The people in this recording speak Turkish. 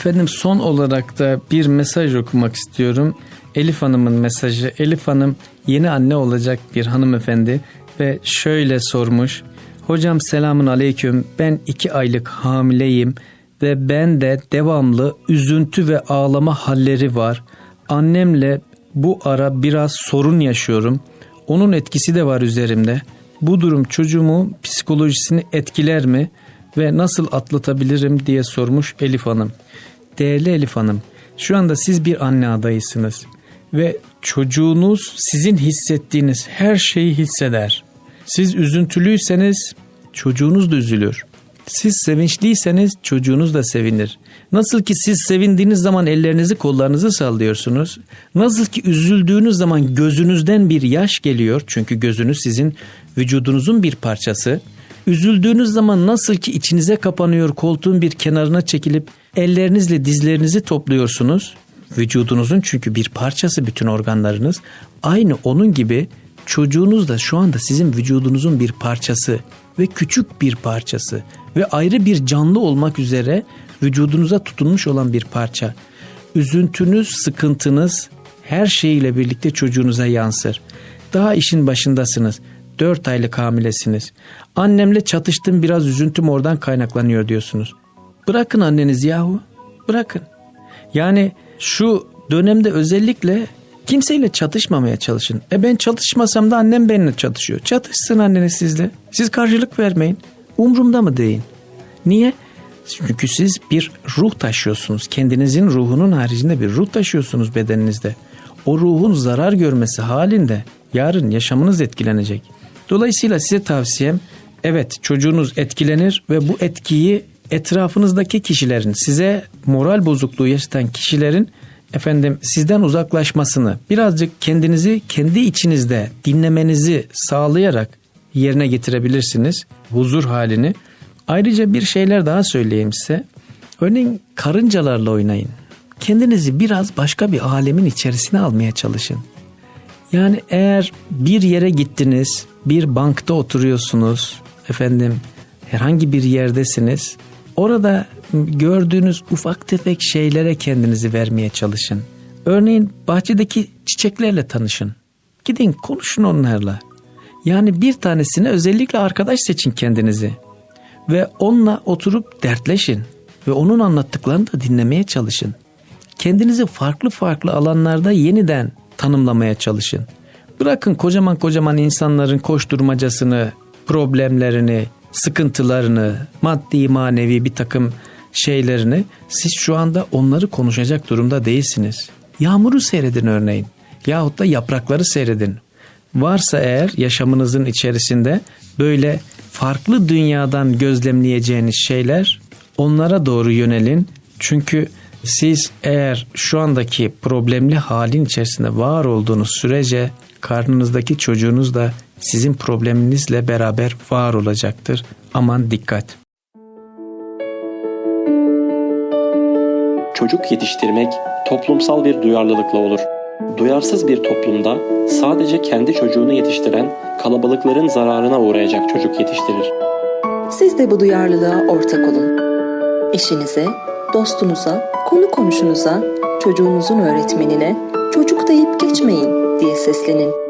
Efendim son olarak da bir mesaj okumak istiyorum. Elif Hanım'ın mesajı. Elif Hanım yeni anne olacak bir hanımefendi ve şöyle sormuş. Hocam selamun aleyküm. Ben iki aylık hamileyim ve ben de devamlı üzüntü ve ağlama halleri var. Annemle bu ara biraz sorun yaşıyorum. Onun etkisi de var üzerimde. Bu durum çocuğumu psikolojisini etkiler mi ve nasıl atlatabilirim diye sormuş Elif Hanım. Değerli Elif Hanım, şu anda siz bir anne adayısınız ve çocuğunuz sizin hissettiğiniz her şeyi hisseder. Siz üzüntülüyseniz çocuğunuz da üzülür. Siz sevinçliyseniz çocuğunuz da sevinir. Nasıl ki siz sevindiğiniz zaman ellerinizi kollarınızı sallıyorsunuz. Nasıl ki üzüldüğünüz zaman gözünüzden bir yaş geliyor. Çünkü gözünüz sizin vücudunuzun bir parçası. Üzüldüğünüz zaman nasıl ki içinize kapanıyor koltuğun bir kenarına çekilip ellerinizle dizlerinizi topluyorsunuz. Vücudunuzun çünkü bir parçası bütün organlarınız. Aynı onun gibi çocuğunuz da şu anda sizin vücudunuzun bir parçası ve küçük bir parçası ve ayrı bir canlı olmak üzere vücudunuza tutunmuş olan bir parça. Üzüntünüz, sıkıntınız her şeyiyle birlikte çocuğunuza yansır. Daha işin başındasınız. 4 aylık hamilesiniz. Annemle çatıştım biraz üzüntüm oradan kaynaklanıyor diyorsunuz. Bırakın anneniz yahu. Bırakın. Yani şu dönemde özellikle kimseyle çatışmamaya çalışın. E ben çatışmasam da annem benimle çatışıyor. Çatışsın anneniz sizle. Siz karşılık vermeyin. Umrumda mı deyin. Niye? Çünkü siz bir ruh taşıyorsunuz. Kendinizin ruhunun haricinde bir ruh taşıyorsunuz bedeninizde. O ruhun zarar görmesi halinde yarın yaşamınız etkilenecek. Dolayısıyla size tavsiyem evet çocuğunuz etkilenir ve bu etkiyi etrafınızdaki kişilerin size moral bozukluğu yaşatan kişilerin efendim sizden uzaklaşmasını birazcık kendinizi kendi içinizde dinlemenizi sağlayarak yerine getirebilirsiniz huzur halini. Ayrıca bir şeyler daha söyleyeyim size. Örneğin karıncalarla oynayın. Kendinizi biraz başka bir alemin içerisine almaya çalışın. Yani eğer bir yere gittiniz, bir bankta oturuyorsunuz, efendim herhangi bir yerdesiniz. Orada gördüğünüz ufak tefek şeylere kendinizi vermeye çalışın. Örneğin bahçedeki çiçeklerle tanışın. Gidin konuşun onlarla. Yani bir tanesine özellikle arkadaş seçin kendinizi. Ve onunla oturup dertleşin. Ve onun anlattıklarını da dinlemeye çalışın. Kendinizi farklı farklı alanlarda yeniden tanımlamaya çalışın. Bırakın kocaman kocaman insanların koşturmacasını, problemlerini, sıkıntılarını, maddi manevi bir takım şeylerini siz şu anda onları konuşacak durumda değilsiniz. Yağmuru seyredin örneğin yahut da yaprakları seyredin. Varsa eğer yaşamınızın içerisinde böyle farklı dünyadan gözlemleyeceğiniz şeyler onlara doğru yönelin. Çünkü siz eğer şu andaki problemli halin içerisinde var olduğunuz sürece karnınızdaki çocuğunuz da sizin probleminizle beraber var olacaktır. Aman dikkat. Çocuk yetiştirmek toplumsal bir duyarlılıkla olur. Duyarsız bir toplumda sadece kendi çocuğunu yetiştiren kalabalıkların zararına uğrayacak çocuk yetiştirir. Siz de bu duyarlılığa ortak olun. Eşinize, dostunuza, konu komşunuza, çocuğunuzun öğretmenine çocuk deyip geçmeyin diye seslenin.